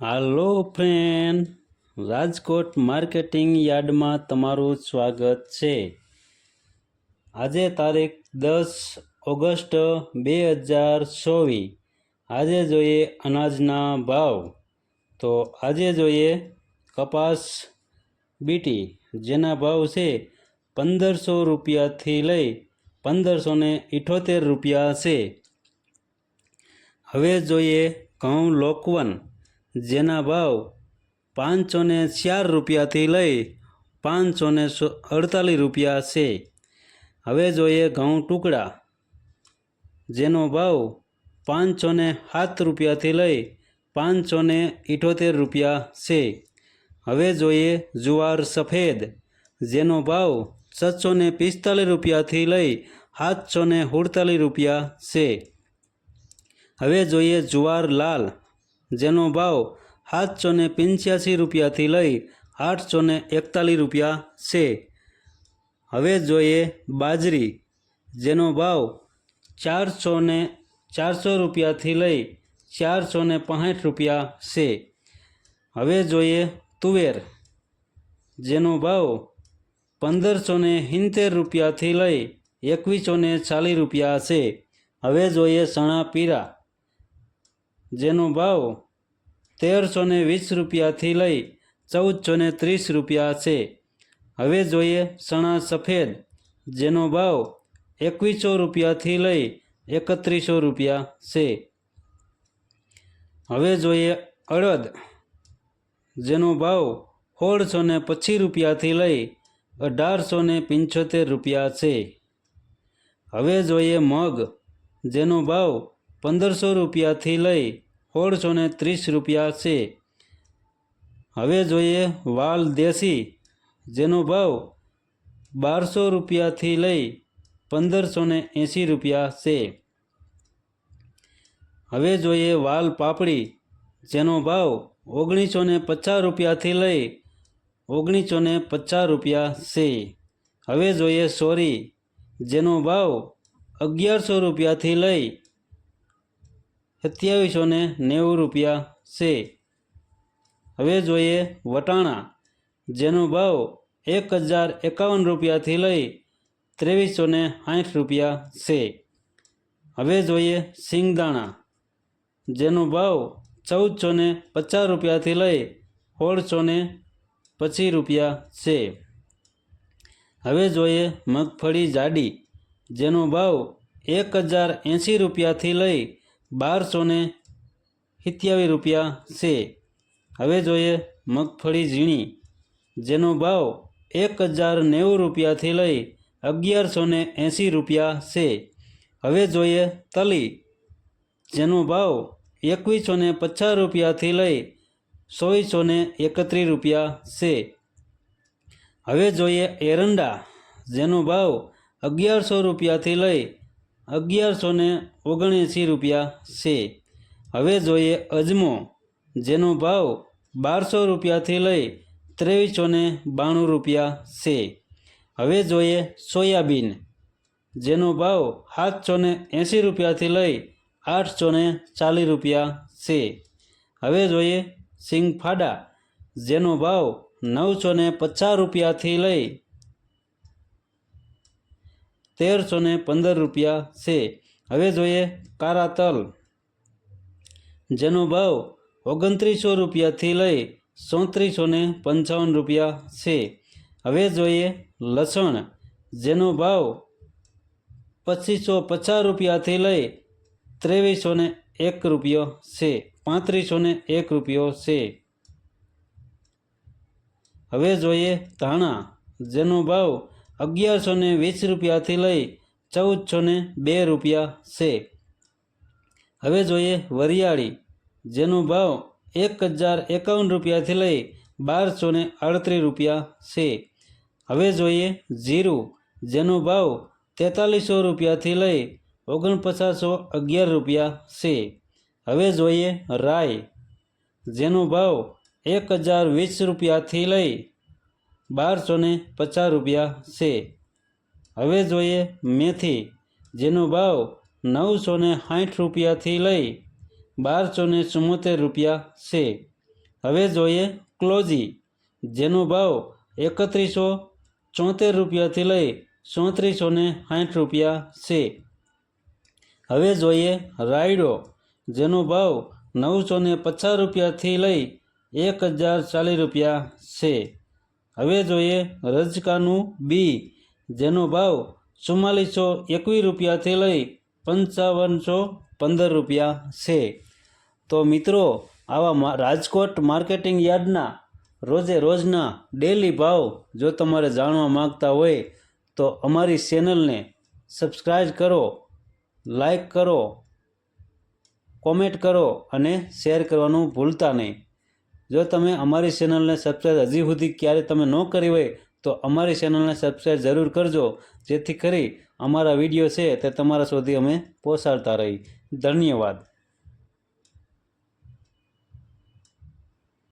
હાલો friend, Rajkot marketing યાર્ડમાં તમારું સ્વાગત છે. આજે તારીખ દસ ઓગસ્ટ બે હજાર ચોવીસ. આજે જોઈએ અનાજના ભાવ. તો આજે જોઈએ કપાસ બીટી, જેના ભાવ છે પંદરસો રૂપિયાથી લઈ પંદરસો ને ઇઠોતેર રૂપિયા છે. હવે જોઈએ ઘઉં લોકવન. જેના ભાવ પાંચસો ને ચાર રૂપિયાથી લઈ પાંચસો ને અડતાલીસ રૂપિયા છે. હવે જોઈએ ઘઉં ટુકડા. જેનો ભાવ પાંચસો ને સાત રૂપિયાથી લઈ પાંચસો ને ઇઠોતેર રૂપિયા છે. હવે જોઈએ જુવાર સફેદ. જેનો ભાવ છસો ને પિસ્તાલીસ રૂપિયાથી લઈ સાતસો ને રૂપિયા છે. હવે જોઈએ જુવાર લાલ. જેનો ભાવ સાતસો ને પંચ્યાસી રૂપિયાથી લઈ આઠસો ને એકતાલીસ રૂપિયા છે. હવે જોઈએ બાજરી, જેનો ભાવ ચારસો ને ચારસો રૂપિયાથી લઈ ચારસો ને રૂપિયા છે. હવે જોઈએ તુવેર, જેનો ભાવ પંદરસો ને રૂપિયાથી લઈ એકવીસો ને ચાલીસ રૂપિયા છે. હવે જોઈએ સણા પીરા, જેનો ભાવ તેરસો ને વીસ રૂપિયાથી લઈ ચૌદસો ને ત્રીસ રૂપિયા છે. હવે જોઈએ સણા સફેદ, જેનો ભાવ એકવીસો રૂપિયાથી લઈ એકત્રીસો રૂપિયા છે. હવે જોઈએ અડદ, જેનો ભાવ સોળસો ને પચીસ રૂપિયાથી લઈ અઢારસો ને પંચોતેર રૂપિયા છે. હવે જોઈએ મગ, જેનો ભાવ પંદરસો રૂપિયાથી લઈ સોળસો ને ત્રીસ રૂપિયા છે. હવે જોઈએ વાલ દેશી, જેનો ભાવ બારસો રૂપિયાથી લઈ પંદરસો ને એંસી રૂપિયા છે. હવે જોઈએ વાલ પાપડી, જેનો ભાવ ઓગણીસો ને પચાસ રૂપિયાથી લઈ ઓગણીસો ને પચાસ રૂપિયા છે. હવે જોઈએ સોરી, જેનો ભાવ અગિયારસો રૂપિયાથી લઈ સત્યાવીસો ને નેવું રૂપિયા છે. હવે જોઈએ વટાણા, જેનો ભાવ એક હજાર એકાવન રૂપિયાથી લઈ ત્રેવીસો ને સાઠ રૂપિયા છે. હવે જોઈએ સિંગદાણા, જેનો ભાવ ચૌદસો ને પચાસ રૂપિયાથી લઈ સોળસો ને પચીસ રૂપિયા છે. હવે જોઈએ મગફળી જાડી, જેનો ભાવ એક હજાર એંસી રૂપિયાથી લઈ બારસો ને સિત્યાવીસ રૂપિયા છે. હવે જોઈએ મગફળી ઝીણી. જેનો ભાવ એક હજાર નેવું રૂપિયાથી લઈ અગિયારસો ને એંસી રૂપિયા છે. હવે જોઈએ તલી. જેનો ભાવ એકવીસો ને પચાસ રૂપિયાથી લઈ ચોવીસો ને એકત્રીસ રૂપિયા છે. હવે જોઈએ એરંડા. જેનો ભાવ અગિયારસો રૂપિયાથી લઈ અગિયારસો ને ઓગણએંસી રૂપિયા છે. હવે જોઈએ અજમો, જેનો ભાવ બારસો રૂપિયાથી લઈ ત્રેવીસો ને બાણું રૂપિયા છે. હવે જોઈએ સોયાબીન, જેનો ભાવ સાતસો ને એંસી રૂપિયાથી લઈ આઠસો ને ચાલીસ રૂપિયા છે. હવે જોઈએ સિંગફાડા, જેનો ભાવ નવસો ને પચાસ રૂપિયાથી લઈ તેરસો ને પંદર રૂપિયા છે. હવે જોઈએ કારા તલ જેનો ભાવ ઓગણત્રીસો રૂપિયાથી લઈ ચોત્રીસો ને પંચાવન રૂપિયા છે. હવે જોઈએ લસણ. જેનો ભાવ પચીસો પચાસ રૂપિયાથી લઈ ત્રેવીસો ને એક રૂપિયો છે. પાંત્રીસો ને એક રૂપિયો છે. હવે જોઈએ ધાણા. જેનો ભાવ અગિયારસો ને વીસ રૂપિયાથી લઈ ચૌદસો ને બે રૂપિયા છે. હવે જોઈએ વરિયાળી, જેનો ભાવ એક હજાર એકાવન રૂપિયાથી લઈ બારસો ને અડત્રીસ રૂપિયા છે. હવે જોઈએ જીરું, જેનો ભાવ તેતાલીસો રૂપિયાથી લઈ ઓગણપચાસો અગિયાર રૂપિયા છે. હવે જોઈએ રાય જેનો ભાવ એક હજાર વીસ રૂપિયાથી લઈ બારસો ને પચાસ રૂપિયા છે. હવે જોઈએ મેથી, જેનો ભાવ નવસો ને સાઠ રૂપિયાથી લઈ બારસો ને ચુમ્મોતેર રૂપિયા છે. હવે જોઈએ ક્લોઝી જેનો ભાવ એકત્રીસો ચોતેર રૂપિયાથી લઈ ચોત્રીસો ને સાઠ રૂપિયા છે. હવે જોઈએ રાયડો, જેનો ભાવ નવસો ને પચાસ રૂપિયાથી લઈ એક હજાર ચાલીસ રૂપિયા છે. હવે જોઈએ રજકાનું બી, જેનો ભાવ ચુમ્માલીસો એકવીસ રૂપિયાથી લઈ પંચાવનસો પંદર રૂપિયા છે. તો મિત્રો, આવા રાજકોટ માર્કેટિંગ યાર્ડના રોજે રોજના ડેલી ભાવ જો તમારે જાણવા માગતા હોય, તો અમારી ચેનલને સબસ્ક્રાઈબ કરો લાઈક કરો, કોમેન્ટ કરો અને શેર કરવાનું ભૂલતા નહીં. જો તમે અમારી ચેનલને સબસ્ક્રાઈબ હજી સુધી ક્યારે તમે ન કરી હોય, તો અમારી ચેનલને સબસ્ક્રાઈબ જરૂર કરજો, જેથી કરી અમારા વીડિયો છે તે તમારા સુધી અમે પહોંચાડતા રહી. ધન્યવાદ.